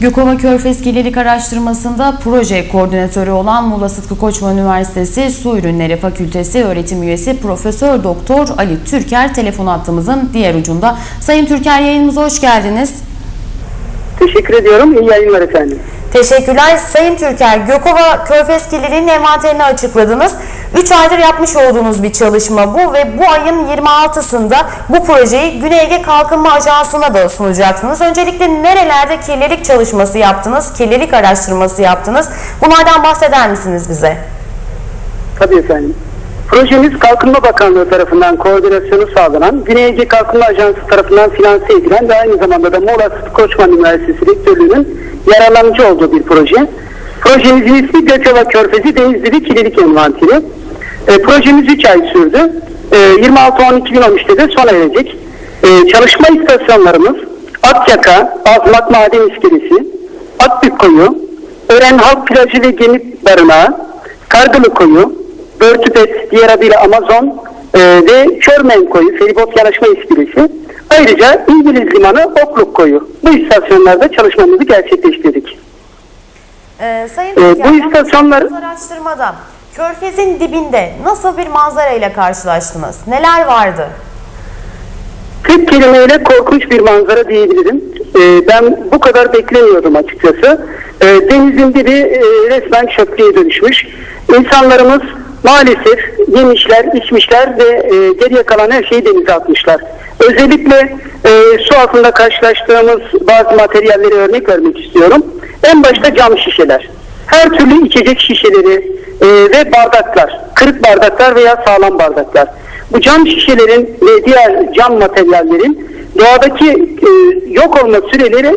Gökova Körfez Kirlilik Araştırması'nda proje koordinatörü olan Muğla Sıtkı Koçman Üniversitesi Su Ürünleri Fakültesi öğretim üyesi Profesör Doktor Ali Türker telefon hattımızın diğer ucunda. Sayın Türker yayınımıza hoş geldiniz. Teşekkür ediyorum. İyi yayınlar efendim. Teşekkürler. Sayın Türker, Gökova Körfez Kirliliğinin envanterini açıkladınız. 3 aydır yapmış olduğunuz bir çalışma bu ve bu ayın 26'sında bu projeyi Güney Ege Kalkınma Ajansı'na da sunacaksınız. Öncelikle nerelerde kirlilik çalışması yaptınız, kirlilik araştırması yaptınız? Bunlardan bahseder misiniz bize? Tabii efendim. Projemiz Kalkınma Bakanlığı tarafından koordinasyonu sağlanan, Güney Ege Kalkınma Ajansı tarafından finanse edilen ve aynı zamanda da Muğla Sıtkı Koçman Üniversitesi Rektörlüğü'nün yararlanıcı olduğu bir proje. Projemizin ismi Gökova Körfezi Denizli Kirlilik Envanteri. E, projemiz 3 ay sürdü. E, 26-12-2013'te de sona erecek. E, çalışma istasyonlarımız Akyaka, Azmak Maden İskelesi, Akbük Koyu, Ören Halk Plajı ve Gemi Barınağı, Kargılı Koyu, Börtüpet, diğer adıyla Amazon e, ve Körmen Koyu, Feribot Yanaşma İskelesi. Ayrıca İngiliz Limanı, Okluk Koyu. Bu istasyonlarda çalışmamızı gerçekleştirdik. Ee, Sayın Ee, Türker, bu istasyonlar- araştırmada Körfez'in dibinde nasıl bir manzara ile karşılaştınız? Neler vardı? Tek kelimeyle korkunç bir manzara diyebilirim. Ee, ben bu kadar beklemiyordum açıkçası. Ee, denizin dibi e, resmen çöplüğe dönüşmüş. İnsanlarımız maalesef yemişler, içmişler ve e, geriye kalan her şeyi denize atmışlar. Özellikle e, su altında karşılaştığımız bazı materyalleri örnek vermek istiyorum. En başta cam şişeler. Her türlü içecek şişeleri e, ve bardaklar, kırık bardaklar veya sağlam bardaklar. Bu cam şişelerin ve diğer cam materyallerin doğadaki e, yok olma süreleri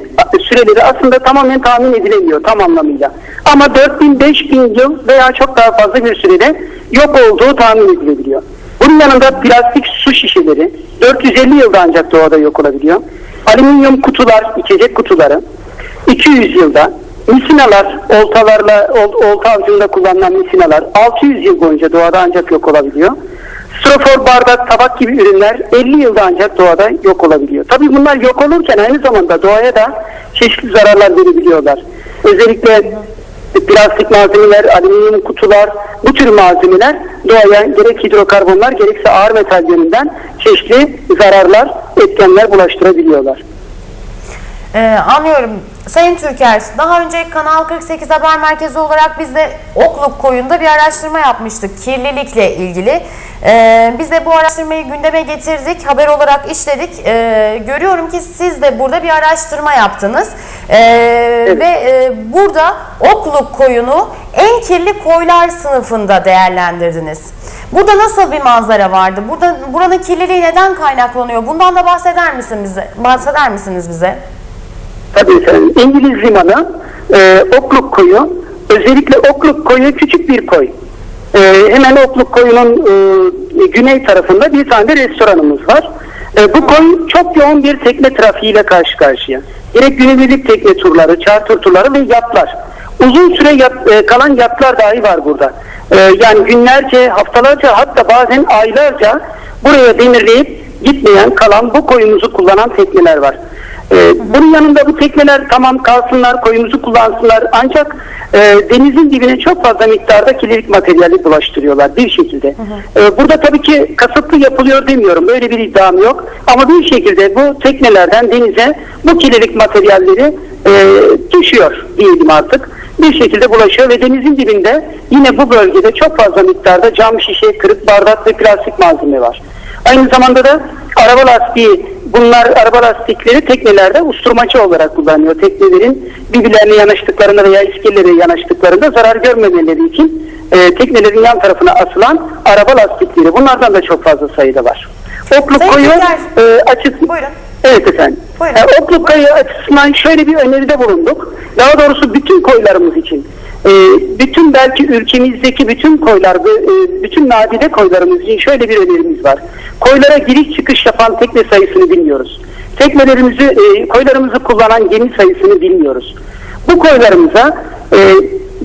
süreleri aslında tamamen tahmin edilemiyor tam anlamıyla. Ama 4000 5000 yıl veya çok daha fazla bir sürede yok olduğu tahmin edilebiliyor. Bunun yanında plastik su şişeleri 450 yılda ancak doğada yok olabiliyor. Alüminyum kutular, içecek kutuları 200 yılda misinalar, oltalarla ol- olta avcında kullanılan misinalar 600 yıl boyunca doğada ancak yok olabiliyor. Strofor, bardak, tabak gibi ürünler 50 yılda ancak doğada yok olabiliyor. Tabii bunlar yok olurken aynı zamanda doğaya da çeşitli zararlar verebiliyorlar. Özellikle plastik malzemeler, alüminyum kutular, bu tür malzemeler doğaya gerek hidrokarbonlar gerekse ağır metal yönünden çeşitli zararlar, etkenler bulaştırabiliyorlar. Ee, anlıyorum. Sayın Türker, daha önce Kanal 48 Haber Merkezi olarak biz de Okluk Koyu'nda bir araştırma yapmıştık kirlilikle ilgili. Ee, biz de bu araştırmayı gündeme getirdik, haber olarak işledik. Ee, görüyorum ki siz de burada bir araştırma yaptınız. Ee, Ve e, burada Okluk Koyu'nu en kirli koylar sınıfında değerlendirdiniz. Burada nasıl bir manzara vardı? Burada buranın kirliliği neden kaynaklanıyor? Bundan da bahseder misiniz bize? Bahseder misiniz bize? Tabii efendim. İngiliz limanı, e, Okluk koyu, özellikle Okluk koyu küçük bir koy. E, hemen Okluk koyunun e, güney tarafında bir tane de restoranımız var. E, bu koy çok yoğun bir tekne trafiğiyle karşı karşıya. Gerek günübirlik tekne turları, charter turları ve yatlar. Uzun süre yat- e, kalan yatlar dahi var burada. E, yani günlerce, haftalarca hatta bazen aylarca buraya demirleyip gitmeyen, kalan bu koyumuzu kullanan tekneler var. Ee, bunun yanında bu tekneler tamam kalsınlar, koyumuzu kullansınlar ancak e, denizin dibine çok fazla miktarda kirlilik materyali bulaştırıyorlar bir şekilde. Ee, burada tabii ki kasıtlı yapılıyor demiyorum, böyle bir iddiam yok. Ama bir şekilde bu teknelerden denize bu kirlilik materyalleri e, düşüyor diyelim artık. Bir şekilde bulaşıyor ve denizin dibinde yine bu bölgede çok fazla miktarda cam şişe, kırık bardak ve plastik malzeme var. Aynı zamanda da araba lastiği bunlar araba lastikleri teknelerde usturmacı olarak kullanıyor. Teknelerin birbirlerine yanaştıklarında veya iskelelere yanaştıklarında zarar görmemeleri için e, teknelerin yan tarafına asılan araba lastikleri. Bunlardan da çok fazla sayıda var. Okluk koyu e, açık... buyurun. Evet efendim. Buyurun. E, Okluk koyu açısından şöyle bir öneride bulunduk. Daha doğrusu bütün koylarımız için. E, bütün belki ülkemizdeki bütün koylar, e, bütün nadide koylarımız için şöyle bir önerimiz var. Koylara giriş çıkış yapan tekne sayısını bilmiyoruz. Teknelerimizi, e, koylarımızı kullanan gemi sayısını bilmiyoruz. Bu koylarımıza e,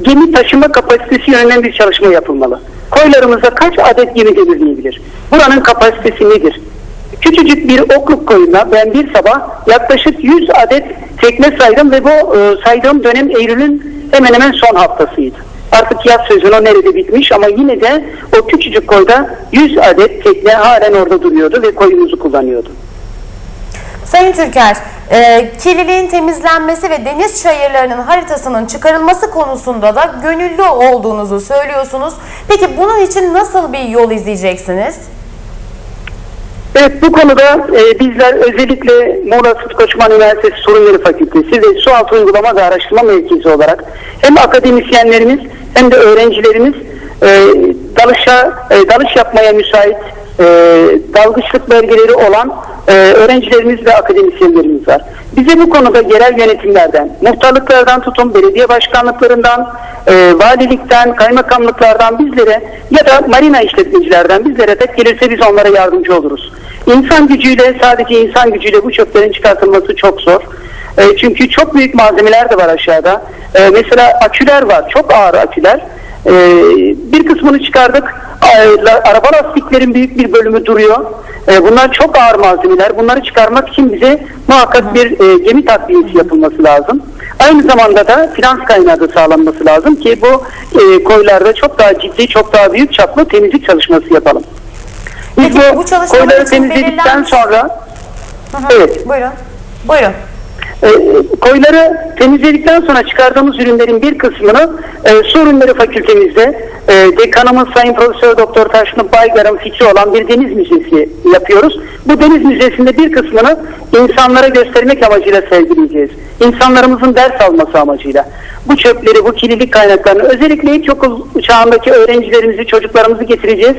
gemi taşıma kapasitesi yönünden bir çalışma yapılmalı. Koylarımıza kaç adet gemi demirleyebilir? Buranın kapasitesi nedir? Küçücük bir okluk koyuna ben bir sabah yaklaşık 100 adet tekne saydım ve bu e, saydığım dönem Eylül'ün hemen hemen son haftasıydı. Artık yaz sezonu nerede bitmiş ama yine de o küçücük koyda 100 adet tekne halen orada duruyordu ve koyumuzu kullanıyordu. Sayın Türker, e, kirliliğin temizlenmesi ve deniz çayırlarının haritasının çıkarılması konusunda da gönüllü olduğunuzu söylüyorsunuz. Peki bunun için nasıl bir yol izleyeceksiniz? Evet bu konuda e, bizler özellikle Muğla Sıtkı Koçman Üniversitesi Sorunları Fakültesi ve Sualtı Uygulama ve Araştırma Merkezi olarak hem akademisyenlerimiz hem de öğrencilerimiz e, dalışa e, dalış yapmaya müsait e, dalgıçlık belgeleri olan e, öğrencilerimiz ve akademisyenlerimiz var. Bize bu konuda yerel yönetimlerden, muhtarlıklardan tutun, belediye başkanlıklarından, e, valilikten, kaymakamlıklardan bizlere ya da marina işletmecilerden bizlere tek gelirse biz onlara yardımcı oluruz. İnsan gücüyle sadece insan gücüyle bu çöplerin çıkartılması çok zor. E, çünkü çok büyük malzemeler de var aşağıda. E, mesela aküler var, çok ağır aküler. E, bir kısmını çıkardık. La- Araba lastiklerin büyük bir bölümü duruyor. E, bunlar çok ağır malzemeler. Bunları çıkarmak için bize muhakkak bir e, gemi takviyesi yapılması lazım. Aynı zamanda da finans kaynağı da sağlanması lazım ki bu e, koylarda çok daha ciddi, çok daha büyük çaplı temizlik çalışması yapalım. Biz Peki, bu, bu koyları temizledikten belirlenmiş- sonra Hı hı, Evet. Buyurun. Buyurun. E, koyları temizledikten sonra çıkardığımız ürünlerin bir kısmını e, Su Ürünleri Fakültemizde e, dekanımız Sayın Profesör Doktor Taşlı Baygar'ın fikri olan bir deniz müzesi yapıyoruz. Bu deniz müzesinde bir kısmını insanlara göstermek amacıyla sergileyeceğiz. İnsanlarımızın ders alması amacıyla. Bu çöpleri, bu kirlilik kaynaklarını özellikle ilkokul çağındaki öğrencilerimizi, çocuklarımızı getireceğiz.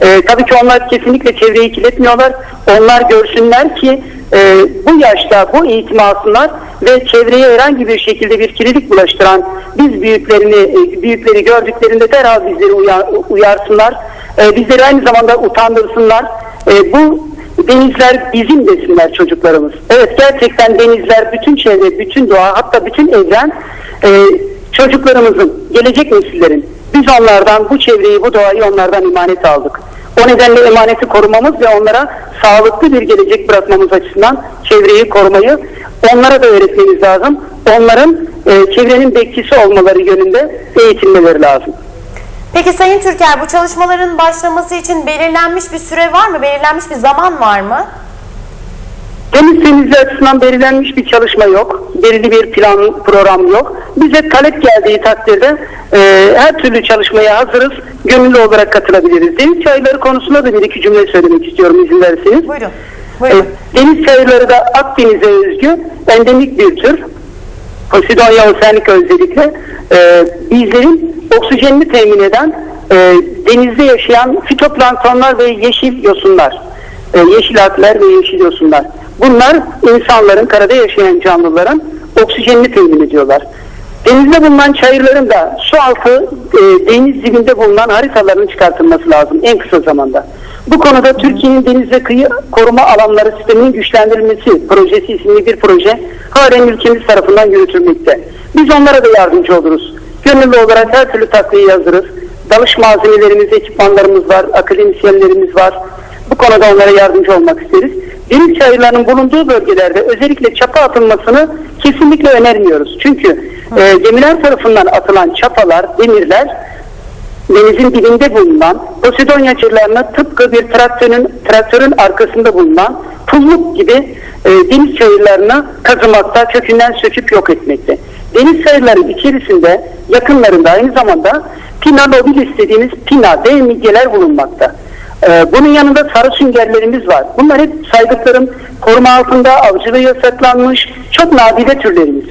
E, tabii ki onlar kesinlikle çevreyi kirletmiyorlar. Onlar görsünler ki e, bu yaşta bu eğitimi alsınlar ve çevreye herhangi bir şekilde bir kirlilik bulaştıran biz büyüklerini e, büyükleri gördüklerinde derhal bizleri uyar, uyarsınlar. E, bizleri aynı zamanda utandırsınlar. E, bu denizler bizim desinler çocuklarımız. Evet gerçekten denizler, bütün çevre, bütün doğa hatta bütün evren çocuklarımızın, gelecek nesillerin. Biz onlardan bu çevreyi, bu doğayı onlardan emanet aldık. O nedenle emaneti korumamız ve onlara sağlıklı bir gelecek bırakmamız açısından çevreyi korumayı onlara da öğretmemiz lazım. Onların e, çevrenin bekçisi olmaları yönünde eğitilmeleri lazım. Peki Sayın Türker bu çalışmaların başlaması için belirlenmiş bir süre var mı? Belirlenmiş bir zaman var mı? Deniz temizliği açısından belirlenmiş bir çalışma yok. Belirli bir plan, program yok. Bize talep geldiği takdirde e, her türlü çalışmaya hazırız. Gönüllü olarak katılabiliriz. Deniz çayları konusunda da bir iki cümle söylemek istiyorum izin verirseniz. Buyurun. E, Buyurun. deniz çayırları da Akdeniz'e özgü endemik bir tür. Posidonia oceanica özellikle e, bizlerin oksijenini temin eden e, denizde yaşayan fitoplanktonlar ve yeşil yosunlar. E, yeşil algler ve yeşil yosunlar. Bunlar insanların, karada yaşayan canlıların oksijenini temin ediyorlar. Denizde bulunan çayırların da su altı e, deniz dibinde bulunan haritalarının çıkartılması lazım en kısa zamanda. Bu konuda Türkiye'nin deniz ve kıyı koruma alanları sisteminin güçlendirilmesi projesi isimli bir proje halen ülkemiz tarafından yürütülmekte. Biz onlara da yardımcı oluruz. Gönüllü olarak her türlü takviye hazırız. Dalış malzemelerimiz, ekipmanlarımız var, akademisyenlerimiz var. Bu konuda onlara yardımcı olmak isteriz. Deniz çayırlarının bulunduğu bölgelerde özellikle çapa atılmasını kesinlikle önermiyoruz. Çünkü e, gemiler tarafından atılan çapalar, demirler denizin dibinde bulunan Posidonya çayırlarına tıpkı bir traktörün, traktörün arkasında bulunan pulluk gibi e, deniz çayırlarını kazımakta, kökünden söküp yok etmekte. Deniz çayırları içerisinde yakınlarında aynı zamanda pina nobilis dediğimiz pina, dev midyeler bulunmakta. Ee, bunun yanında sarı süngerlerimiz var. Bunlar hep saydıklarım koruma altında avcılığı yasaklanmış çok nadide türlerimiz.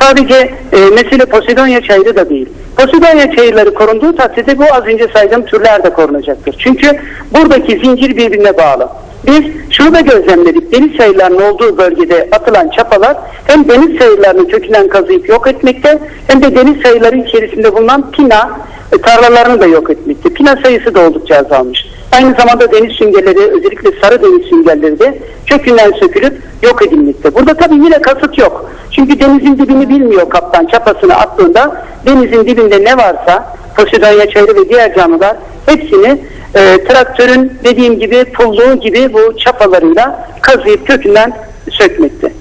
Sadece e, mesele Posidonya çayırı da değil. Posidonya çayırları korunduğu takdirde bu az önce saydığım türler de korunacaktır. Çünkü buradaki zincir birbirine bağlı. Biz şunu da gözlemledik. Deniz çayırlarının olduğu bölgede atılan çapalar hem deniz çayırlarını kökünden kazıyıp yok etmekte hem de deniz çayırları içerisinde bulunan pina, tarlalarını da yok etmekte. Pina sayısı da oldukça azalmış. Aynı zamanda deniz süngerleri özellikle sarı deniz süngerleri de kökünden sökülüp yok edilmekte. Burada tabii yine kasıt yok. Çünkü denizin dibini bilmiyor kaptan çapasını attığında denizin dibinde ne varsa Posidonya çayırı ve diğer canlılar hepsini e, traktörün dediğim gibi pulluğu gibi bu çapalarıyla kazıyıp kökünden sökmekte.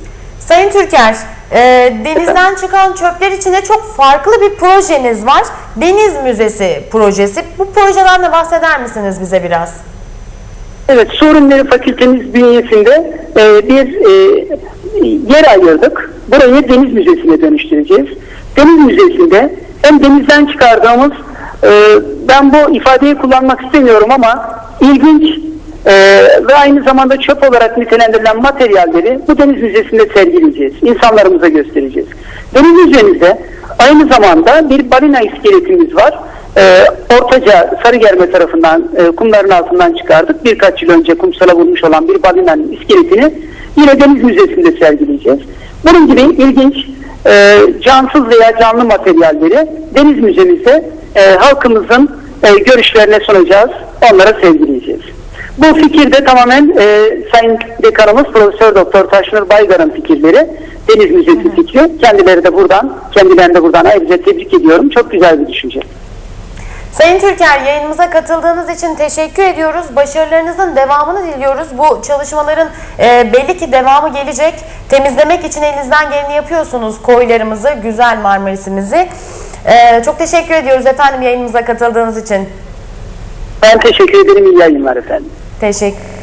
Sayın Türker, e, denizden çıkan çöpler içinde çok farklı bir projeniz var. Deniz Müzesi projesi. Bu projeden de bahseder misiniz bize biraz? Evet, Su Ürünleri Fakültemiz bünyesinde e, bir e, yer ayırdık. Burayı Deniz Müzesi'ne dönüştüreceğiz. Deniz Müzesi'nde hem denizden çıkardığımız, e, ben bu ifadeyi kullanmak istemiyorum ama ilginç e, ve aynı zamanda çöp olarak nitelendirilen materyalleri bu Deniz Müzesi'nde sergileyeceğiz. İnsanlarımıza göstereceğiz. Deniz Müzesi'nde aynı zamanda bir balina iskeletimiz var. Ee, Ortaca Sarıgerme tarafından e, kumların altından çıkardık. Birkaç yıl önce kumsala vurmuş olan bir balinanın iskeletini yine Deniz Müzesi'nde sergileyeceğiz. Bunun gibi ilginç e, cansız veya canlı materyalleri Deniz Müzemizde e, halkımızın e, görüşlerine sunacağız. Onlara sergileyeceğiz. Bu fikir de tamamen e, Sayın Dekanımız Profesör Doktor Taşnur Baygar'ın fikirleri. Deniz Müzesi fikri. Kendileri de buradan, kendilerini de buradan ayrıca tebrik ediyorum. Çok güzel bir düşünce. Sayın Türker yayınımıza katıldığınız için teşekkür ediyoruz. Başarılarınızın devamını diliyoruz. Bu çalışmaların e, belli ki devamı gelecek. Temizlemek için elinizden geleni yapıyorsunuz koylarımızı, güzel Marmaris'imizi. E, çok teşekkür ediyoruz efendim yayınımıza katıldığınız için. Ben teşekkür ederim. İyi yayınlar efendim. Teşekkür